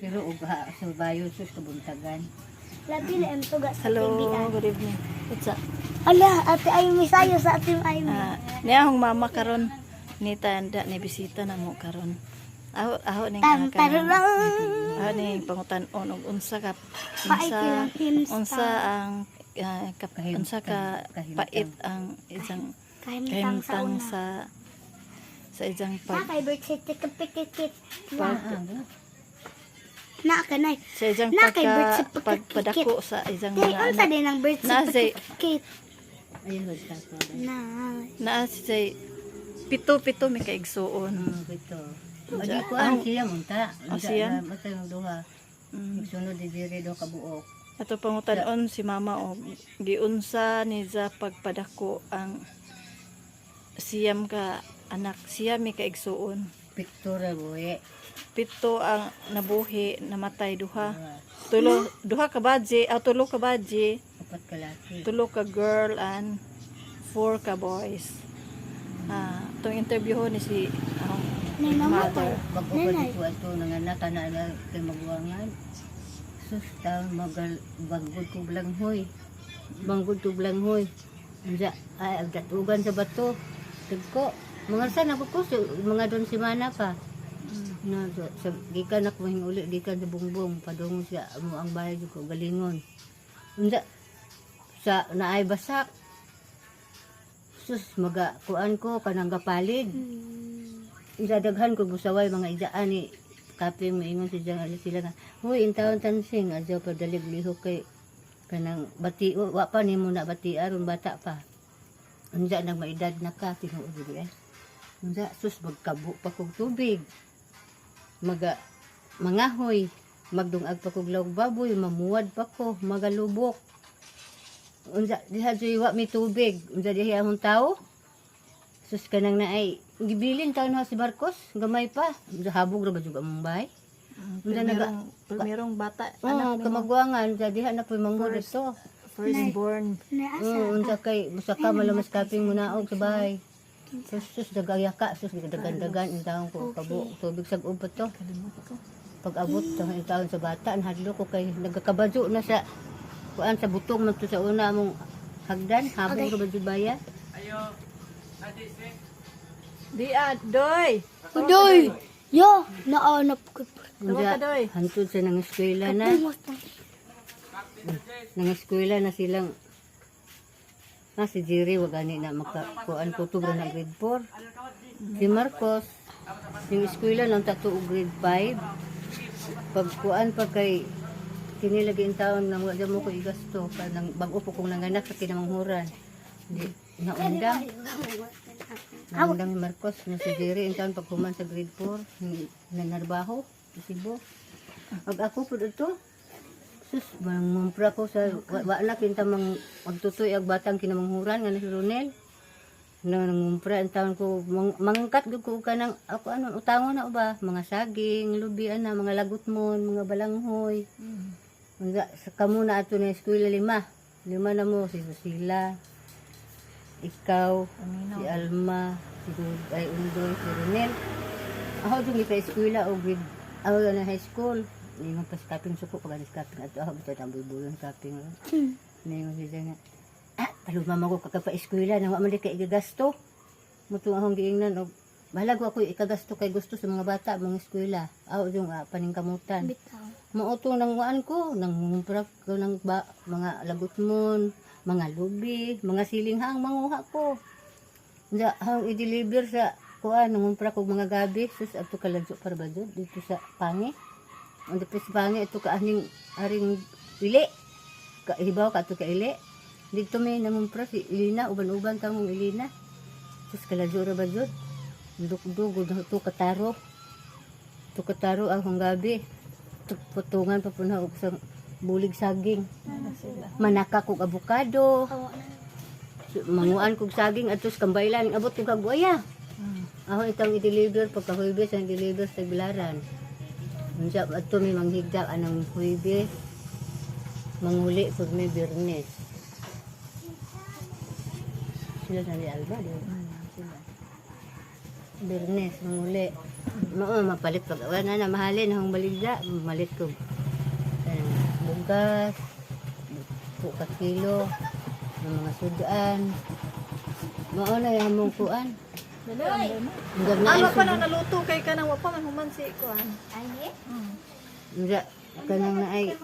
Pero ug ha, sa bayo sus kabuntagan. Labi na ang tuga sa Hello, tibian. good evening. What's up? Ala, ate ay misayo sa ating ay Ah, niya akong mama karon ni tanda ni bisita na mo karon. Aho aho ning Tam anak ka. tarang. Aho ning pangutan-on og unsa ka unsa unsa ang ah, kap, Kahimtang, unsa ka kahimtang. pait ang isang Kahimtang sa sa sa isang Na pag kay birth certificate Pag- na. Na ka na. sa isang Na kay birth certificate. pagpadako sa isang mga unsa anak. din ang birth Na, say- certificate. Ayun ko. Na. Naa si pito-pito may kaigsuon. Mm, ito. Adi ko ang siya munta. Ah, siya? Matay ng duha. Mm. Sunod di diri do ka buok. Ato pangutan-on si mama o giunsa ni sa pagpadako ang siyam ka anak siyam mi kaigsuon. Picture buhi. Pito ang nabuhi, namatay duha. Tulo duha ka badje, ah, tulo ka badje, Apat ka laki. tulo ka girl and four ka boys. Ah, tong interview ho ni si ang Nay mother. mamatay. Bago pa di ko ato nanganak na na kay magwangan. Sus ta magal bagod ko blanghoy. Banggod ko blanghoy. Anja ay agdatugan sa bato. Tagko. Mga sana ko ko si- mga doon si mana pa. Na sa, sa gikan ako mahing uli gikan sa bungbong padung siya mo ang bahay ko galingon. Anja sa naay basak. Sus maga kuan ko kanang gapalid. Hmm. idadaghan ko busaway mga idaan ni kape mo ingon si Jang sila nga huy intawon tansing. Adyo pa dalig lihok kay kanang bati wa pa nimo na bati aron bata pa. Unja nang maedad na ka tinuod eh unja sus magkabo pa kog tubig maga mangahoy magdungag pa kog lawg baboy mamuwad pa ko magalubok. Unja diha joy wa mi tubig unja diha among tao sus kanang naay gibilin taon na si Marcos gamay pa. Habog ra ba jud among bahay? Wala naga- Primerong, bata, oh anak ni mo, kamagwangan sa diha na poy manghod ito firstborn. Na unsa busa ka malamas kaping mo naog sa bahay. Sus, sus, dagaya ka, sus, dagan-dagan, yung taong ko, kabo, tubig sa ubat to. Kalimot ko. Pag abot to, yung taon sa bata, nahadlo ko kay, nagkakabadyo na sa, kuan sa butong man to sa una mong hagdan, habong Okay. ba baya? Di ah, doy. Udoy. Yo, naanap ko. Tawa ka, Doy. hantod sa nang eskwela na, nang eskwela na silang, ah, si Jerry, wag ani na makakuan ko to, na grade 4. Si Marcos, yung eskwela nang tato grade 5. Pagkuan pa kay kinilagi ang taon nang wala mo ko igasto kanang bag-o po kong nanganak sa kinamanghuran. Di naundang. Naundang Marcos na si Jerry ang taon pagkuman sa grade 4 na narbaho sa Cebu. Pag ako po dito, sus, mangumpra ko sa, wa, wa na kinta mang magtutoy ag batang kinamanghuran nga na si Ronel. Na nangumpra ang taon ko, mang, mangkat ko ka ng, ako ano, utango na ba? Mga saging, lubi, ana, mga lagutmon, mga balanghoy. Mga, sa kamo na ato na eskwela lima. Lima na mo, si Susila, ikaw, si Alma, si Dud, ay Undoy, si Ronel. Ako doon sa eskwela o grade, ako na high school. Ningon pa sa kaping suko, pag alis kaping ato, ako bitaw ang bubulan kaping. Ningon siya nga, ah, palumama ko kakapa eskwela, nang wamali ka igagasto. Mutong akong giingnan, o, bahalago ako ikagasto kay gusto sa mga bata, mga eskwela. Ako yung ah, paningkamutan. Bitaw. Mautong nang waan ko, nang ngumpra ko ng ba, mga lagutmon, mga lubi, mga silinghang manguha ko. Nga, hang i-deliver sa kuan, nangumpra ko mga gabi, sus, ato kaladyo para ba dito sa pangi. Ang dito sa pangi, ito ka aning, aring ili. Ka, hibaw ka ito ka ili. Dito may nangumpra si Ilina, uban-uban tamong Ilina. Sus, kaladyo ra ba dyan. Dugdug, ito kataro. Ito kataro ang gabi putungan pa po na sa bulig saging. Manaka kog abukado, manguan kog saging atos kambaylan abot kog kagwaya. Ako itang i-deliver pagka Huwebes ang deliver sa Bilaran. Unsa ato may manghigda anang Huwebes. Manguli pag may Biyernes. Sila na ni Alba, di ba? Biyernes, manguli. Oo, mapalit pag wala na mahalin hang baligya, malit ko. Bugas, po ka kilo, ng mga sudan. Mao na yung mong kuan. Ang Ano pa na naluto kay ka nang wapa man human si kuan. Ay, Mm. Nga, kanang na ay,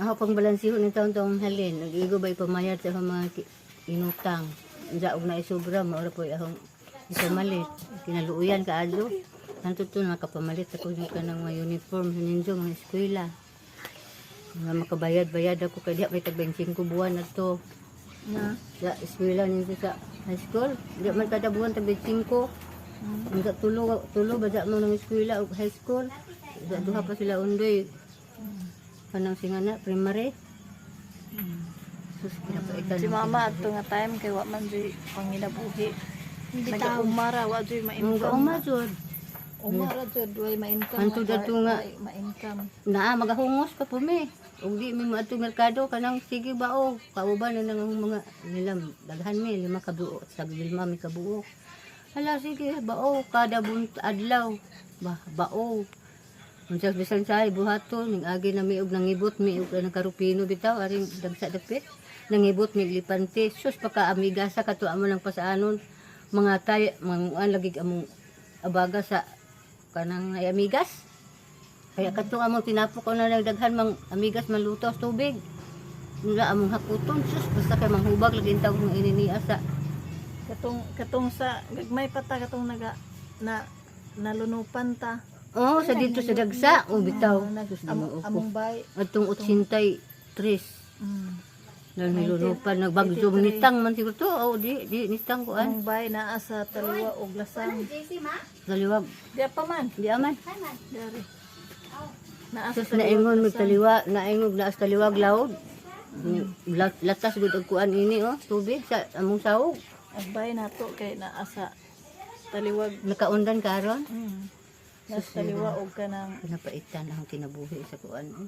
ako pang balansiho ng taon-taong halin. Nag-igo ba ipamayad sa mga inutang. Nga, og na isobra, maura po akong ipamalit. Kinaluuyan ka adyo. Tanto to nakapamalit ako yung kanang mga uniform, ninjo, mga eskwela. Nga makabayad-bayad ako kaya may tag 25 buwan na to. Na. Sa eskwela ninyo sa high school. Di man kada buwan tag 25. Ang sa tulo, tulo ba sa mo ng eskwela o high school? Sa duha pa sila undoy. Kanang singana, primary. Sus, pinapaitan. Si mama ato nga time kay wa man di panginabuhi. Nag-umara wa di Ang ma-income. Umara jud way ma-income. Anto dato nga. Ma-income. Naa magahungos pa po mi. Ug di mi maadto merkado kanang sige ba o kauban na nang mga nilam daghan mi lima ka buo sa lima mi ka buo. Hala sige bao kada bunt adlaw. Ba bao. Unsa bisan sa buhaton ning agi na mi og nangibot mi og nang karupino bitaw aring dagsa dapit. Nangibot mi lipante. Sus paka amiga sa kato amo lang pasaanon mga tay mga lagi among abaga sa kanang ay amigas. Kaya kato among tinapok ko na nagdaghan mang amigas maluto sa tubig. Mula among haputon, sus, basta kay manghubag lagi tawag ng ininiya sa Katong katong sa gagmay pa ta katong naga na nalunupan ta. Oh, sa dito sa dagsa, o bitaw. Am, among bay. Atong 83. Mm. Nang nilunupan, nagbagso, nitang man siguro to. Oh, di, di, nitang ko an. Among bay naa sa taliwa og lasang. Kaliwag. Di pa man. Di aman. Dari. Naa sa Sus, naingon may taliwa, naingon na sa taliwag laod. Lat- Latas gud og kuan ini oh, tubig sa among sahog. Agbay nato kay naa sa taliwag. Nakaundan karon. Mm. Nasa taliwa og kanang Pinapaitan ang kinabuhi sa kuan. Oh.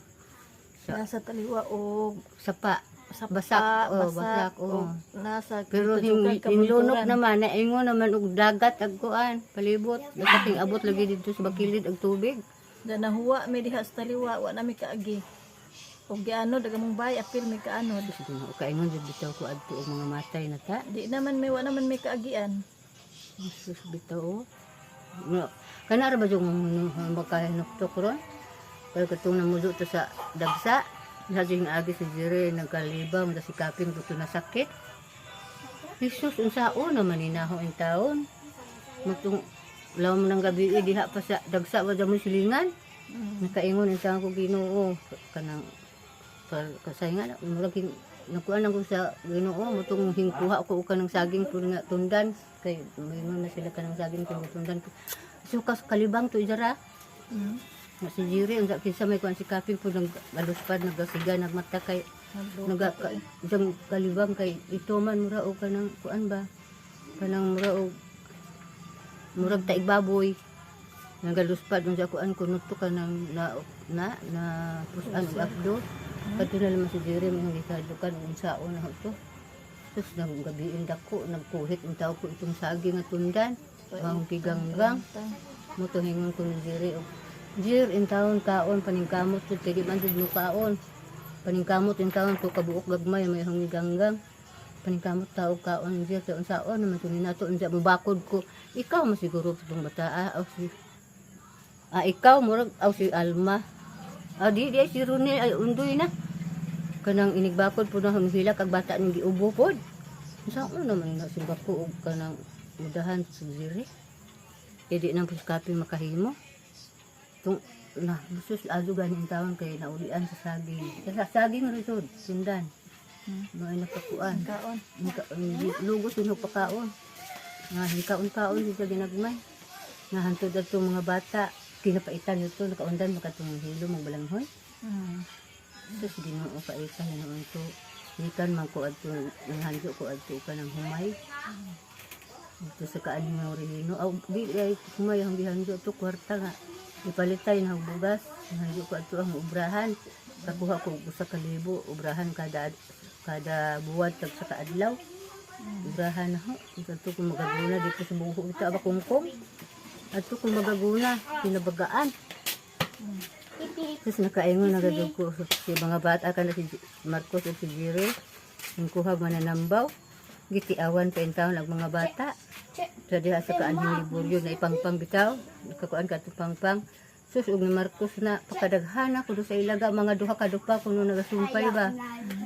Sa nasa taliwa og sapa. Sa Basak, oh, basak, og oh. nasa Pero ka hinlunok bulturan. naman, naingon naman og dagat ag kuan, palibot. Dapat abot lagi dito sa bakilid ag tubig. Da nahuwa mi diha sa taliwa wa na mi kaagi. Og giano dagamong bay apil mi kaano. Sige na, kaingon jud bitaw ko adto og mga matay na ta. Di naman may wa naman may kaagian. Jesus bitaw. oh. No, kana ra ba jung makahinuktok ron? Kaya katong namulo to sa dagsa, sa jing agi si Jire nagkalibang da si kaping buto na sakit. Jesus unsaon naman inaho ang taon. Matong law mo ng gabi eh, diha pa sa dagsa wa mo silingan. Mm. Nakaingon ang ko Ginoo kanang kal kasayngan murag nakuan ko sa Ginoo mutong hingkuha ko kanang saging pud nga tundan kay mayroon na sila kanang saging kay tundan. So kas kalibang to ijara Mm. nga si Jiri ang kinsa may kuan si Kaping pud nag aluspad nagasiga nagmata kay naga dang kalibang kay ito man mura og kanang kuan ba? Kanang mura og murag taig baboy nagaluspad ang sa kuan kuno to kanang na na na pusan og abdo kadto na si Jiri may gikadukan ang saon na to. Tapos nang gabiin dako nagkuhit ang tao ko itong saging at tundan ang piganggang mo to hingon ko ni Jiri og Jir in taon kaon paningkamot di man mo kaon. Paningkamot in taon to kabuok gagmay may hang ganggang. Paningkamot tao kaon Jir sa unsaon naman to ni nato unsa mo bakod ko. Ikaw mo siguro itong bata ah o si ah ikaw murag aw si Alma. Ah di di si Ronel ay undoy na. Kanang inigbakod po na hila kag bata ning giubo pod unsaon naman na si bako kanang mudahan sa Jiri. Kay di nang puskapi makahimo tung na busos ado ganing taon kay naulian sa saging. Sa saging ritod sundan Hmm. mga napakuan Kaon. Lugos yun pa kaon nga hikaon kaon dito ginagmay. Nga hantod ato mga bata. Kinapaitan nito nakaundan makatong hilo magbalanghoy Mm. sus ginoo paitan na naman to. Hikan man ko adto nanghanjo ko adto ka ng humay. Dito sa kaaning mga orihino aw di ay humay ang gihanjo to kwarta nga ipalitay na bugas. Nanghanjo ko adto ang ubrahan. Kakuha ko usa ka ubrahan kada kada buwan tag sa kaadlaw ubrahan na ho ito to kung magaguna dito sa buho. Ito aba kungkong. At to kung magaguna, pinabagaan. Tapos nakaingon na gadog ko si mga bata ka na si Marcos at si Jire. Yung kuha mananambaw. Gitiawan pa yung taon ang mga bata. Sa diha sa kaanhing liburyo na ipangpang bitaw. Nakakuan ka pangpang. Sus, ug ni Marcos na pakadaghana ko do sa ilaga mga duha ka dupa kuno nagasumpay ba.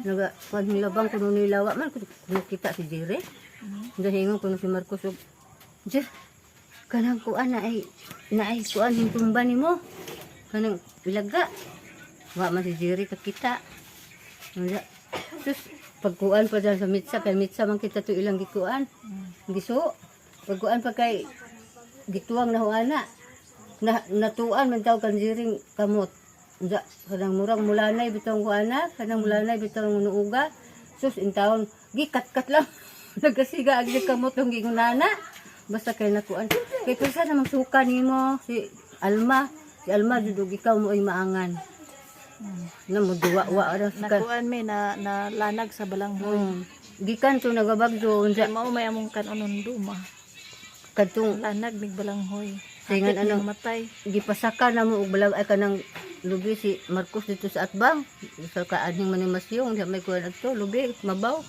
Naga kuan hilabang kuno nilawa man kuno kita si Jire. Dahingon kuno si Marcos ug Jir, kanang kuan na ay na ay kuan yung tumba nimo. Kanang ilaga. Wa man si Jire kakita. Wala. Sus, pagkuan pa dyan sa mitsa, kay mitsa man kita to ilang gikuan. Giso. Pagkuan pa kay gituwang na huana. Na, natuan man tawag kan jiring kamot. Da, kanang murang mulanay bitong huana, kanang mulanay bitong nuuga. Sus, in taon, gikat-kat lang. Nagasiga agi kamot yung gingunana. Basta kay nakuan. Kay pisa namang suka nimo si Alma. Si Alma dudug ikaw mo ay maangan. Na mo duwa-wa ra sa. Nakuan may na, na lanag sa balanghoy. Hmm. Gikan to nagabagdo unsa Mao may among kanon duma. kadtong Lanag mig balanghoy. Tingan ano? matay. gipasaka na mo og balag ay kanang lubi si Marcos dito sa Atbang. Sa kaaning manimasyong di may kuan adto lubi mabaw.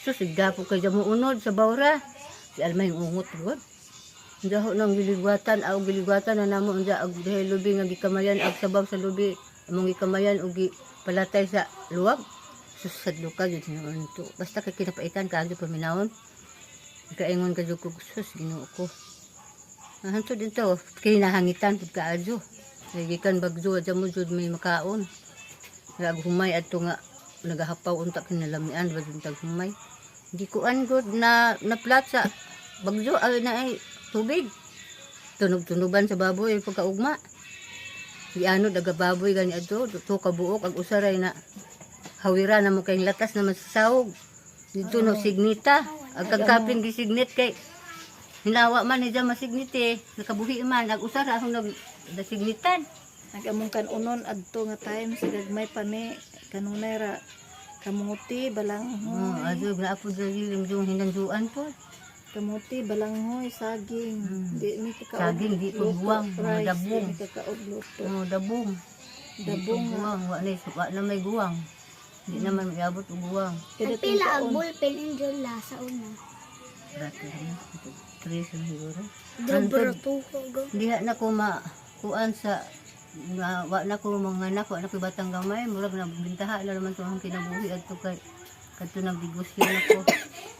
So sigdapo kay mo unod sa bawra. Si Alma yung ungot gud. Daho nang giligwatan aw giligwatan na namo unja dahil lubi nga gikamayan ag sabaw sa lubi among gikamayan og palatay sa luwag. Susad luka jud sinuon to. Basta kay kinapaitan kaagyo paminawon. Kaingon ka jud ko sus Ginoo ko. Hanto din to, kay nahangitan pud kaadyo. Nagikan bagjo adya mo jud may makaon. Nag humay adto nga nagahapaw unta kinalamian ba tag humay. Di ko an na na sa bagjo ay na ay tubig. Tunog-tunuban sa baboy pagkaugma. Di ano daga baboy gani adto to kabuok ag usaray na hawira na mo kay latas na masasawog. Dito no signita. Ag kagkapin gi signit kay Hinawa man ni masignit eh. Nakabuhi man. Ag-usar akong nag nasignitan. Nagamong kanunon adto nga time sa gagmay pa ni kanunay ra kamuti Oh, balanghoy. ado, grapo dali yung yung hinanduan po. Kamuti balanghoy saging. Mm. Di mi kakaog. Saging, di luto, buwang, mga dabong. Di mi kakaog luto. Oh, dabong. Dabong nga. Guwang. Wa na, wa na may guwang. Hindi naman may abot og guwang. Ang pila ang taon. ballpen in Jula sa una. Grabe naman. Tres ang siguro. Antod, to ko. Diha na ko ma kuan sa nga wa na ko mga anak, wa na ko batang gamay, murag na bintaha na naman to ang kinabuhi adto kay kadto nagnegosyo na ko.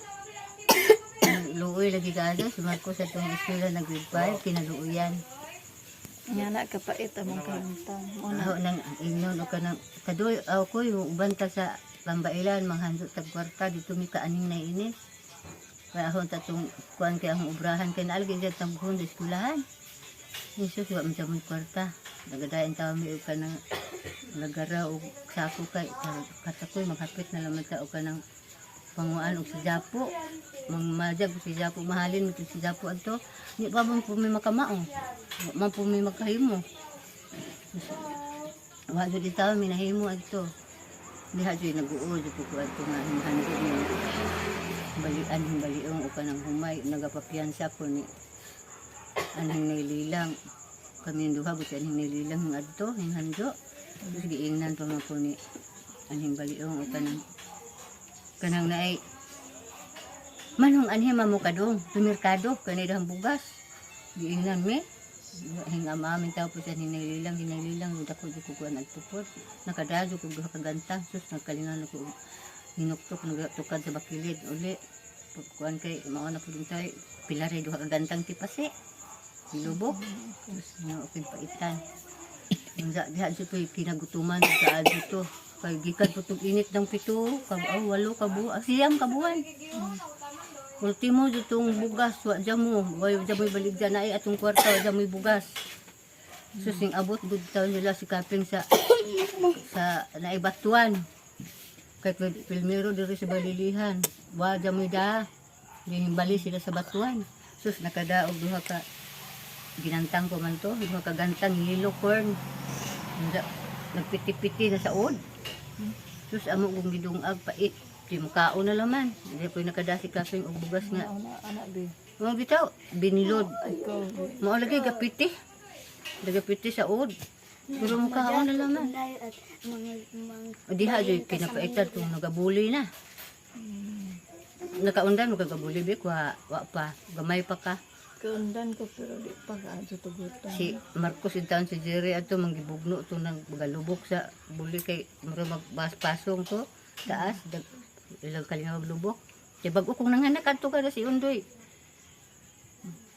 Luoy lagi kaado si Marcos sa itong eskwela na grade 5, kinaluoyan. Nya na kapait among kantang. Una Aho nang inyon o kanang kadoy aw ko yung ubanta sa pambailan manghandot tag kwarta dito mi kaaning na inis. Kaya ahon tatong kuan kay akong obrahan kay naalgi dyan taghon sa eskwelahan. Jesus wa man mo kwarta. Nagadayon tawo mi og kanang nagara og sako kay katakoy maghapit na laman ta og kanang panguan og sa Japo. Mang majag si Japo mahalin mo si Japo adto. Ni pa man po may makamao. Man po may makahimo. Wa jud itaw minahimo adto. Diha jud nag-uo jud ko adto nga himhando ni balian baliong o kanang humay nagapapiyansa po ni anhing nililang kami duha buti anhing nililang ng adto tapos giingnan pa man po ni anhing baliong o kanang kanang naay manong anhing mamukadong tumirkado kanay dahang bugas. Giingnan mi. Hing amamin tao po sa anhing nililang ginililang dako di ko kuan adto po nakadado ko duha ka gantang sus nagkalingan og hinuktok nagtukad sa bakilid uli. Pagkuan kay mao na pud tayo pilar ay duha ka gantang tipase ilubok. Tapos nga okay paitan Nga diha siya ko'y kinagutuman sa adyo to kay gikan po init ng pito. Kab aw walo kabu ah, siyam kabuan ultimo jutong bugas wa jamo wa jamo baligya na ay atong kwarta wa jamo bugas. Susing abot gud taw nila si kaping sa sa naibatuan. Kay pil- pilmero diri sa balilihan. Wa jamoy da. Bali sila sa batuan. Sus nakadaog duha ka ginantang ko man to. Duha ka gantang yellow corn. Nagpiti-piti na sa od sus amo kong gidungag pait di mo kaon na laman di ko nakadasi kaping og bugas nga ana ana bi. Mga bitaw, binilod. Mao lagi gapiti. Dagapiti sa ud. Pero mukhaon na mga O diha joy kinapaitan tong nagabuli na. Nakaundan mo kagabuli bik wa, wa pa. Gamay pa ka. Kaundan ko pero di pa kaadto tugutan. Si Marcos intaon si Jerry ato manggibugno to nang galubok sa buli kay mura magbas-pasong to taas dag ilang kalinga maglubok. Kay bago kong nanganak adto ka na si Undoy.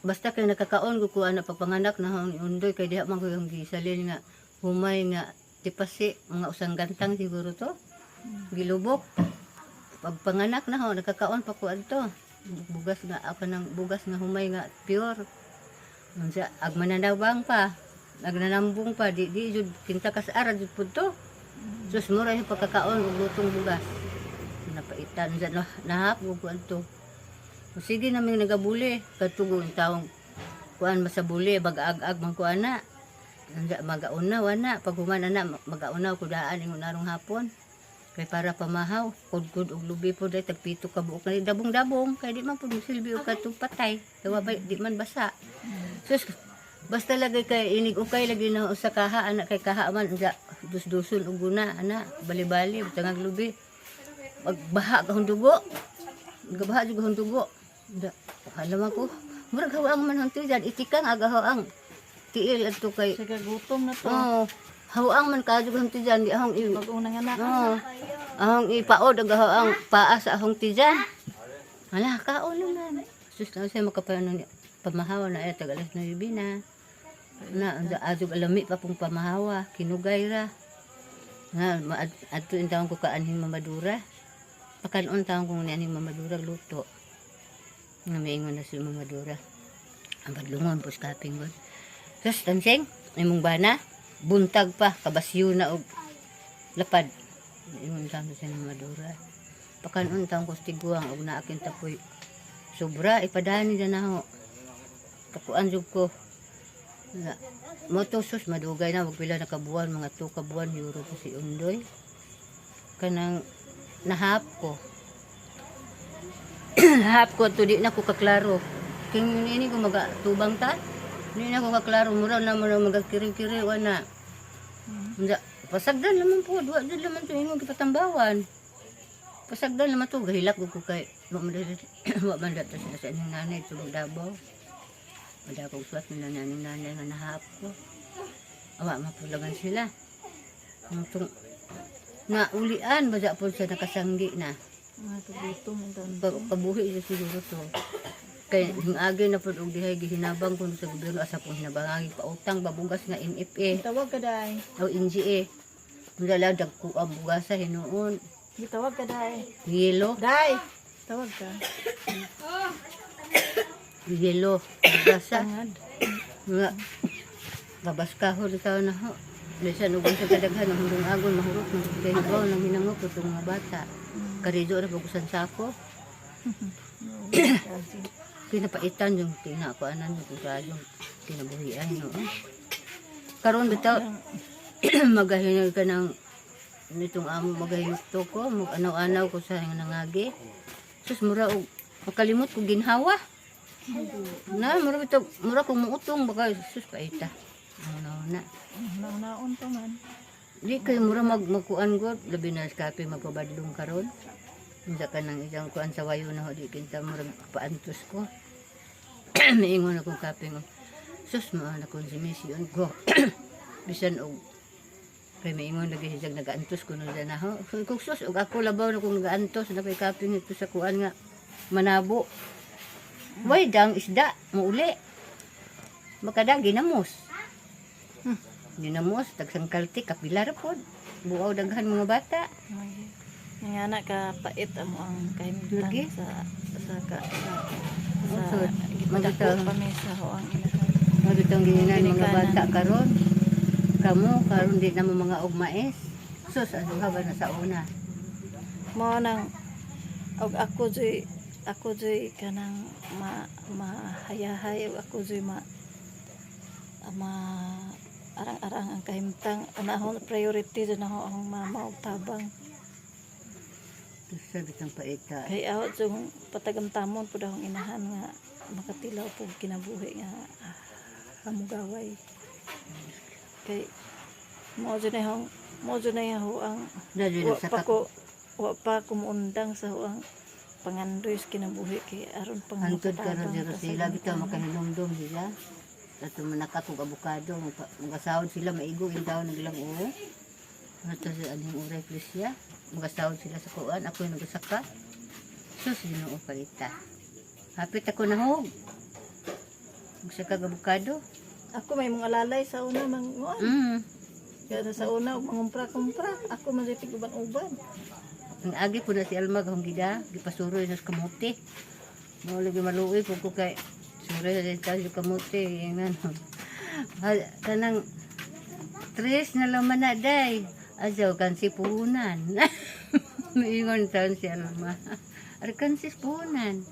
Basta kay nakakaon ko kuha na pagpanganak na hong Undoy kay diha man ko yung gisalin nga humay nga tipasi mga usang gantang siguro to. Gilubok. Pagpanganak na ho nakakaon pa ko adto. Bugas nga ako ng bugas nga humay nga pure. Unsa ag mananawang pa, nagnanambong pa di di jud kinta kas ara jud pud to. Sus mura yung pagkakaon ug lutong bugas. Napaitan sa nah, nahap ug kuan to. O sige namin nagabuli katugo yung taong kuan masabuli bag-ag-ag man kuan na. Anda magauna wana pag humana na magauna ko daan ingon narong hapon. Kay para pamahaw, kudkud og lubi po dahil tagpito ka buok na dabong-dabong kay di man po silbi og katong patay. Kaya ba, di man basa. Sus, basta lagay kay inig ukay lagi na sa kaha anak kay kaha man nga dus-duson og guna ana bali-bali tangag lubi. Magbaha ka hong dugo. Gabaha jud hong dugo. Da, alam ako. Murag hawaang man hong tiyan itikang agahaang tiil adto kay Sa kagutom na to. Oh, hawaang man ka jud hong tiyan di ahong i Pag unang anak. Oh, ahong ipaod ang ang paa sa ahong tijan. Hala, kaon naman. Sus na siya makapano ni pamahawa na ay tagalas na yubina. Na ang adug alami pa pong pamahawa, kinugay ra. Na maad adto in taon ko kaanhing mamadura. Pakanon taon kong nianing mamadura luto. Nga maingon na si mamadura. Ang badlungon po sa kaping god. Tapos tanseng, imong bana, buntag pa, kabasyo na og lapad. Ingon kami sa mamadura. Pakanon taong ko stiguang og naakin tapoy. Sobra ipadani na naho. Kakuan jud ko. Na motosos madugay na wag pila na kabuan mga to kabuan euro to si Undoy. Kanang nahap ko. nahap ko to di na ko kaklaro. King ini ko maga tubang ta. Di na ko kaklaro mura na mo magakiri-kiri wana. Nga, pasagdan naman po, duwa dyan naman to imong kipatambawan. Pasagdan naman to, gahilak ko ko kay, wa man sila sa inyong nanay, tulog dabaw. Wala kong suwat nila na inyong nanay nga nahap ko. Awa, mapulagan sila. Ang tung, na ulian, bada po siya nakasanggi na. Mga kagutom ang taon. Pag, pabuhi siya siguro to. Kay hingagi na po og dihay gihinabang ko sa gobyerno asa po hinabangagi pa utang babugas nga NFA Tawag ka dai. o NGA. Mula dag ko ang bugasa hinuon. Gitawag ka dai. Yelo, Dai. Tawag ka. yelo, bugasa. Tangad. Nga, babas ka na ho. Bisan ugon sa kadaghan, ang hundong agon, mahurot, magkahibaw, nang hinangok ko itong mga bata. Karido na bagusan sa ako. Pinapaitan yung tinakaanan yung kung yung kinabuhian. No? Karoon bitaw, magahinag ka ng nitong amo magahinag to ko, mag-anaw-anaw ko sa nangagi. Sus, mura og makalimot ko ginhawa. Na, mura bitaw, mura kong muutong, baka sus paita. Ano na. Naon pa man. Di kayo mura mag magkuan god, labi na kape magpabadlong karon. Hindi ka nang isang kuan sa wayo na ho, di kinta mura paantos ko. Miingon akong kape ngo. Sus, maan akong si mission ko. Bisan og kay miingon lagi siya nagaantos ko na dyan na. So, kung sus, og ako labaw na kung nagaantos na kay kape nito sa kuan nga manabo. Way dang isda, muuli. Makada ginamos. Hmm. Ginamos, tagsang kalti, kapilar po. Buaw daghan mga bata. Nga anak ka pait amo ang kahimtan Lagi? sa sa ka sa sa Usod. gipadapo Magita- pa mi sa hoang inahan. Magitong ginan mga bata karon. Kamu karon di na mo mga ugmaes. Sus, ano ka ba na sa una? Mo nang og ako joy ako joy kanang ma mahayahay og ako joy ma ma arang-arang ang kahimtang unahon priority dyan ako ang mama og tabang sabi kang paita. kay out yung patagamtamon po akong inahan nga makatilaw po kinabuhi nga ah, hamugaway kay mo dyan na hong mo na ho ang wa pa ko wa pa kumuundang sa ho ang pangandoy sa kinabuhi kay aron pang Hantod ka ta sa sila, bitaw makahinumdum sila. At manakatog abukado, magasahod sila, maigo, yung daw naglang oo. Ano to sa aning uray please ya? Magasahod sila sa kuan, ako yung nagasaka. Sus, ginoo palita. Hapit ako na hog. Magsaka abukado. ako may mga lalay sa una mang uwan. Mm. Kaya sa una, mangumpra-kumpra. Ako man sa uban-uban. Ang agi po na si Alma kung gida, gipasuroy sa kamuti. Mo lagi maluoy po ko kay suroy sa sa kamuti, yung ano. Kanang tres na laman na day. Asaw kan si puhunan. Ingon taon si Alma. Arkan si puhunan.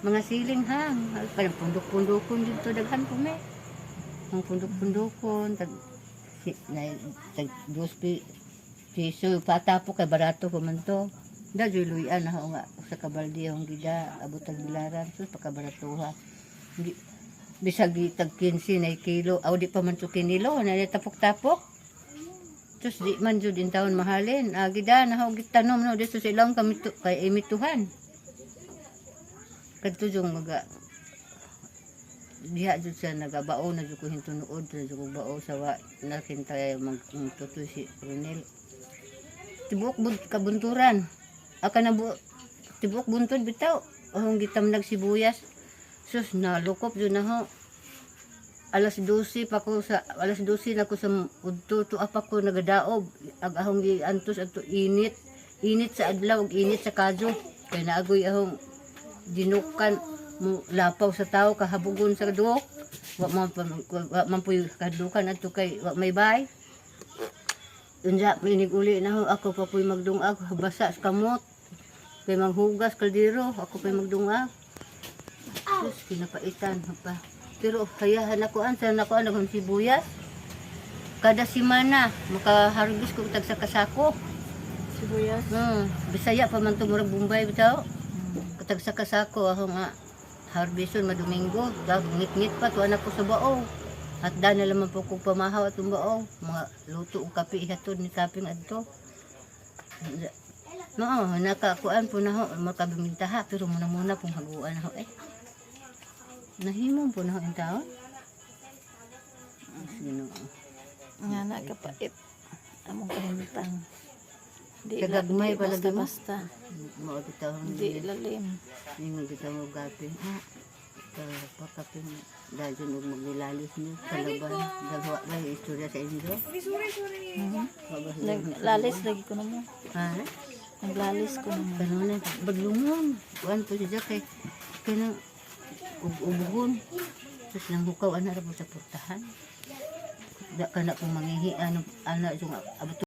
Mga siling hang. Kanang pundok-pundokon dito daghan po may. Ang pundok-pundokon. Tag, si, na, tag, dos pi, piso patapo kay barato ko man to da juluyan na nga sa kabaldi ang gida abot ang bilaran so pakabaratuha Gi- bisag tag 15 na kilo. Aw di pa man to kinilo. Na tapok-tapok. Tus di man jud in taon mahalin. Ah, gida na ho gitanom no? Dito sa ilang kami to, kay imituhan. Kadto jung maga diha jud siya nagabao na jud ko hintunood na jud ko bao sa wa nakintay mag tutoy si Ronel. Tibok bun kabunturan. Aka na bu tibok buntod bitaw. Ahong gitamnag sibuyas sus nalukop jud na ho. Alas 12 pa ko sa alas 12 na ko sa udto. To apa ko nagadaob ag ahong giantos adto init. Init sa adlaw ug init sa kadyo. Kay naagoy ahong dinukan mo lapaw sa tao kahabugon sa duok wa man pa wa man puy kadukan adto kay wa may bay. Unja, minig uli na ho, ako pa po'y magdungag, basa sa kamot. Kay maghugas, kaldero, ako pa'y magdungag. Diyos, kinapaitan pa. Pero hayahan ako, an, saan ako, ano, kung sibuyas. Kada simana, makahargis ko tag sa kasako. Sibuyas. Hmm, bisaya pa man tumurag Bombay bitaw. Katag sa kasako, ako nga, harbison madomingo, dag ngit-ngit pa, tuwan ako sa bao. At dahil na naman po kong pamahaw at bao, mga luto o kape ihatod ni kaping adto. No, nakakuan po na ho, makabimintaha, pero muna muna pong haguan ho eh. Nahimong po na yung taon. Sino? Nga na kapait. Among kahintang. Di Kagagmay pala di mo? Basta-basta. Mga bitaw Di lalim. Ingon kita mo gapin. Ha? Pagkapin. Dahil dyan huwag magnilalis niyo. Kalaban. Dagwa ba yung istorya sa inyo? Mhm. Wabas Naglalis lagi ko na mo. Ha? Naglalis ko na mo. Kanuna. Baglungon. Kuan po siya kay. Kaya ubugon. Tapos nang hukaw, ano po sa portahan. Da ka na kung mangihi, ano, ano, yung abot